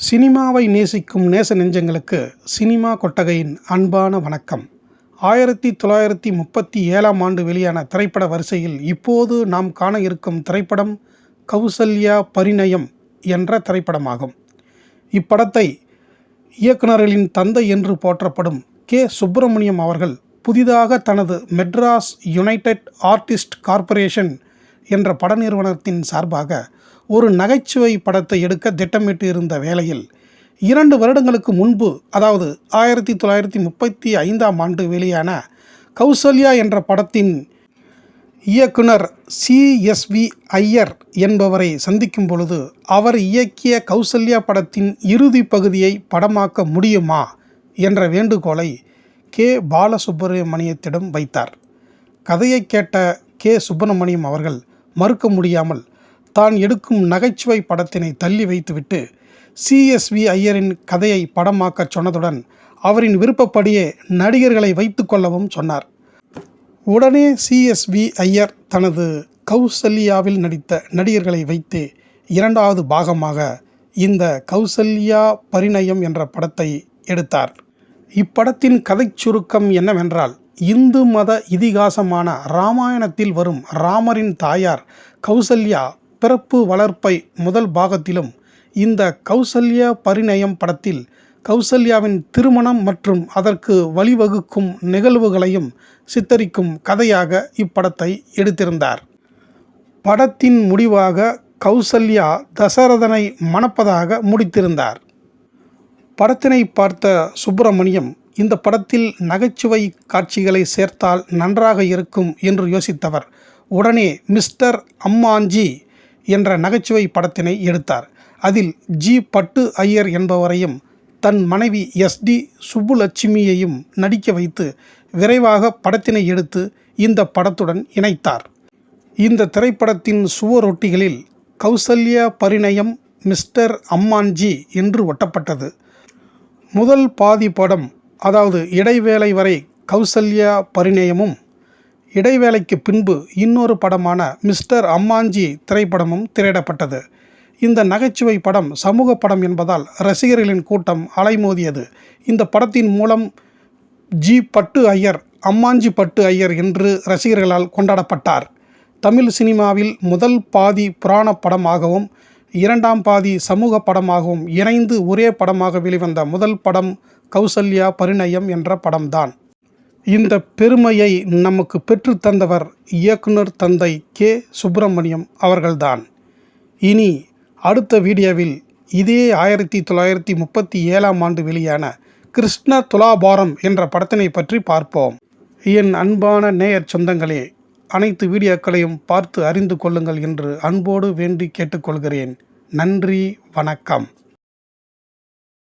சினிமாவை நேசிக்கும் நேச நெஞ்சங்களுக்கு சினிமா கொட்டகையின் அன்பான வணக்கம். ஆயிரத்தி தொள்ளாயிரத்தி முப்பத்தி ஏழாம் ஆண்டு வெளியான திரைப்பட வரிசையில் இப்போது நாம் காண இருக்கும் திரைப்படம் கௌசல்யா பரிணயம் என்ற திரைப்படமாகும். இப்படத்தை இயக்குனர்களின் தந்தை என்று போற்றப்படும் கே. சுப்பிரமணியம் அவர்கள் புதிதாக தனது மெட்ராஸ் யுனைடெட் ஆர்டிஸ்ட் கார்ப்பரேஷன் என்ற பட நிறுவனத்தின் சார்பாக ஒரு நகைச்சுவை படத்தை எடுக்க திட்டமிட்டு இருந்த வேளையில் இரண்டு வருடங்களுக்கு முன்பு அதாவது ஆயிரத்தி தொள்ளாயிரத்தி முப்பத்தி ஐந்தாம் ஆண்டு வெளியான கௌசல்யா என்ற படத்தின் இயக்குனர் சிஎஸ்வி ஐயர் என்பவரை சந்திக்கும் பொழுது அவர் இயக்கிய கௌசல்யா படத்தின் இறுதி பகுதியை படமாக்க முடியுமா என்ற வேண்டுகோளை கே. பாலசுப்பிரமணியத்திடம் வைத்தார். கதையை கேட்ட கே. சுப்பிரமணியம் அவர்கள் மறுக்க முடியாமல் தான் எடுக்கும் நகைச்சுவை படத்தினை தள்ளி வைத்துவிட்டு சிஎஸ்வி ஐயரின் கதையை படமாக்கச் சொன்னதுடன் அவரின் விருப்பப்படியே நடிகர்களை வைத்துக்கொள்ளவும் சொன்னார். உடனே சிஎஸ்வி ஐயர் தனது கௌசல்யாவில் நடித்த நடிகர்களை வைத்து இரண்டாவது பாகமாக இந்த கௌசல்யா பரிணயம் என்ற படத்தை எடுத்தார். இப்படத்தின் கதைச் சுருக்கம் என்னவென்றால் இந்து மத இதிகாசமான ராமாயணத்தில் வரும் ராமரின் தாயார் கௌசல்யா பிறப்பு வளர்ப்பை முதல் பாகத்திலும் இந்த கௌசல்யா பரிணயம் படத்தில் கௌசல்யாவின் திருமணம் மற்றும் அதற்கு வழிவகுக்கும் நிகழ்வுகளையும் சித்தரிக்கும் கதையாக இப்படத்தை எடுத்திருந்தார். படத்தின் முடிவாக கௌசல்யா தசரதனை மணப்பதாக முடித்திருந்தார். படத்தினை பார்த்த சுப்பிரமணியம் இந்த படத்தில் நகைச்சுவை காட்சிகளை சேர்த்தால் நன்றாக இருக்கும் என்று யோசித்தவர். உடனே மிஸ்டர் அம்மாஞ்சி என்ற நகைச்சுவை படத்தினை எடுத்தார். அதில் ஜி பட்டு ஐயர் என்பவரையும் தன் மனைவி எஸ்டி சுப்புலட்சுமியையும் நடிக்க வைத்து விரைவாக படத்தினை எடுத்து இந்த படத்துடன் இணைத்தார். இந்த திரைப்படத்தின் சுவரொட்டிகளில் கௌசல்யா பரிணயம் மிஸ்டர் அம்மான்ஜி என்று ஒட்டப்பட்டது. முதல் பாதி படம் அதாவது இடைவேளை வரை கௌசல்யா பரிணயமும் இடைவேளைக்கு பின்பு இன்னொரு படமான மிஸ்டர் அம்மாஞ்சி திரைப்படமும் திரையிடப்பட்டது. இந்த நகைச்சுவை படம் சமூக படம் என்பதால் ரசிகர்களின் கூட்டம் அலைமோதியது. இந்த படத்தின் மூலம் ஜி பட்டு ஐயர் அம்மாஞ்சி பட்டு ஐயர் என்று ரசிகர்களால் கொண்டாடப்பட்டார். தமிழ் சினிமாவில் முதல் பாதி புராண படமாகவும் இரண்டாம் பாதி சமூக படமாகவும் இணைந்து ஒரே படமாக வெளிவந்த முதல் படம் கௌசல்யா பரிணயம் என்ற படம்தான். இந்த பெருமையை நமக்கு பெற்றுத்தந்தவர் இயக்குனர் தந்தை கே. சுப்பிரமணியம் அவர்கள்தான். இனி அடுத்த வீடியோவில் இதே ஆயிரத்தி தொள்ளாயிரத்தி முப்பத்தி ஏழாம் ஆண்டு வெளியான கிருஷ்ண துலாபாரம் என்ற படத்தினை பற்றி பார்ப்போம். என் அன்பான நேயர் சொந்தங்களே அனைத்து வீடியோக்களையும் பார்த்து அறிந்து கொள்ளுங்கள் என்று அன்போடு வேண்டி கேட்டுக்கொள்கிறேன். நன்றி வணக்கம்.